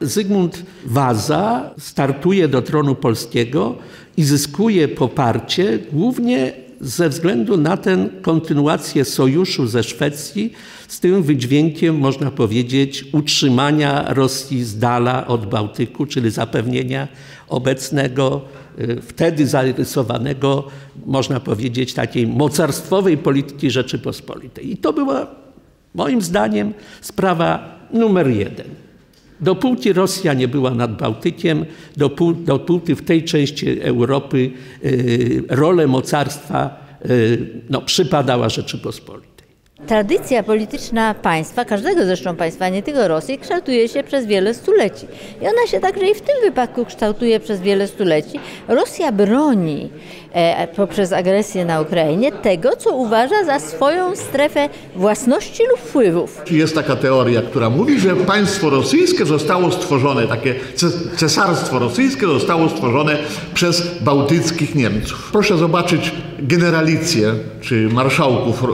Zygmunt Waza startuje do tronu polskiego i zyskuje poparcie głównie ze względu na tę kontynuację sojuszu ze Szwecji z tym wydźwiękiem, można powiedzieć, utrzymania Rosji z dala od Bałtyku, czyli zapewnienia obecnego, y, wtedy zarysowanego, można powiedzieć, takiej mocarstwowej polityki Rzeczypospolitej. I to była moim zdaniem sprawa numer jeden. Dopóki Rosja nie była nad Bałtykiem, dopóty w tej części Europy y, rolę mocarstwa y, no, przypadała Rzeczypospolitej. Tradycja polityczna państwa, każdego zresztą państwa, nie tylko Rosji, kształtuje się przez wiele stuleci. I ona się także i w tym wypadku kształtuje przez wiele stuleci. Rosja broni e, poprzez agresję na Ukrainie tego, co uważa za swoją strefę własności lub wpływów. Jest taka teoria, która mówi, że państwo rosyjskie zostało stworzone, takie cesarstwo rosyjskie zostało stworzone przez bałtyckich Niemców. Proszę zobaczyć generalicję, czy marszałków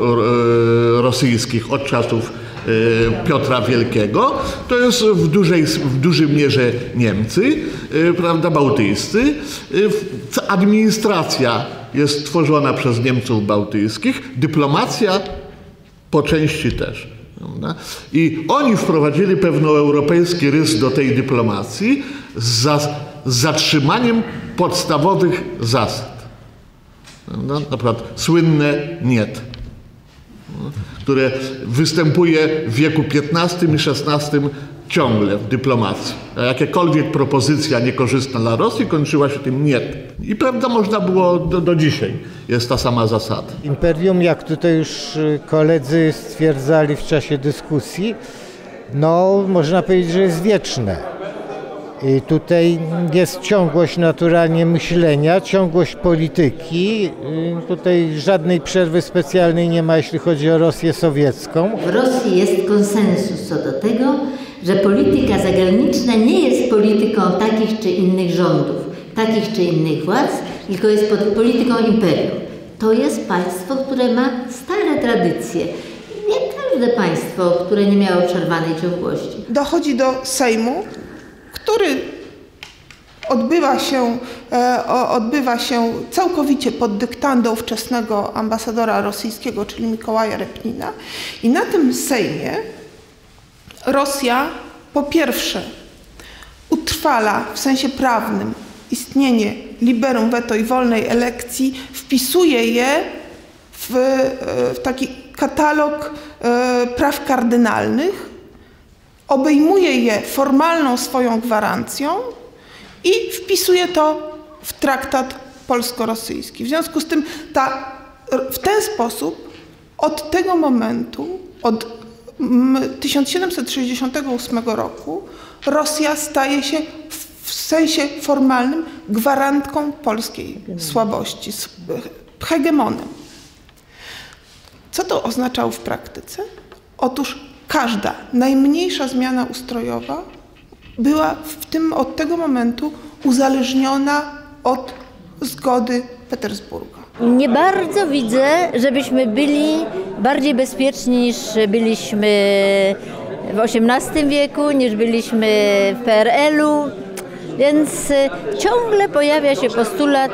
rosyjskich od czasów e, Piotra Wielkiego, to jest w, dużej, w dużej mierze Niemcy, e, prawda, bałtyjscy. E, administracja jest tworzona przez Niemców bałtyckich, dyplomacja po części też. I oni wprowadzili pewnoeuropejski rys do tej dyplomacji z, za, z zatrzymaniem podstawowych zasad. Na przykład słynne niet które występuje w wieku XV i XVI ciągle w dyplomacji. A jakiekolwiek propozycja niekorzystna dla Rosji kończyła się tym nie. I prawda można było do, do dzisiaj. Jest ta sama zasada. Imperium, jak tutaj już y, koledzy stwierdzali w czasie dyskusji, no można powiedzieć, że jest wieczne i tutaj jest ciągłość naturalnie myślenia, ciągłość polityki. Tutaj żadnej przerwy specjalnej nie ma, jeśli chodzi o Rosję sowiecką. W Rosji jest konsensus co do tego, że polityka zagraniczna nie jest polityką takich czy innych rządów, takich czy innych władz, tylko jest pod polityką imperium. To jest państwo, które ma stare tradycje. Nie każde państwo, które nie miało przerwanej ciągłości. Dochodzi do Sejmu, który odbywa się, e, odbywa się całkowicie pod dyktando ówczesnego ambasadora rosyjskiego, czyli Mikołaja Repnina. I na tym Sejmie Rosja po pierwsze utrwala w sensie prawnym istnienie liberum veto i wolnej elekcji, wpisuje je w, e, w taki katalog e, praw kardynalnych, obejmuje je formalną swoją gwarancją i wpisuje to w traktat polsko-rosyjski. W związku z tym ta, w ten sposób od tego momentu, od 1768 roku Rosja staje się w sensie formalnym gwarantką polskiej słabości, hegemonem. Co to oznaczało w praktyce? Otóż każda najmniejsza zmiana ustrojowa była w tym, od tego momentu uzależniona od zgody Petersburga. Nie bardzo widzę, żebyśmy byli bardziej bezpieczni niż byliśmy w XVIII wieku, niż byliśmy w PRL-u. Więc y, ciągle pojawia się postulat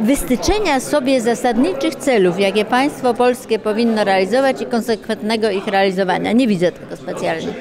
wystyczenia sobie zasadniczych celów, jakie państwo polskie powinno realizować i konsekwentnego ich realizowania. Nie widzę tego specjalnie.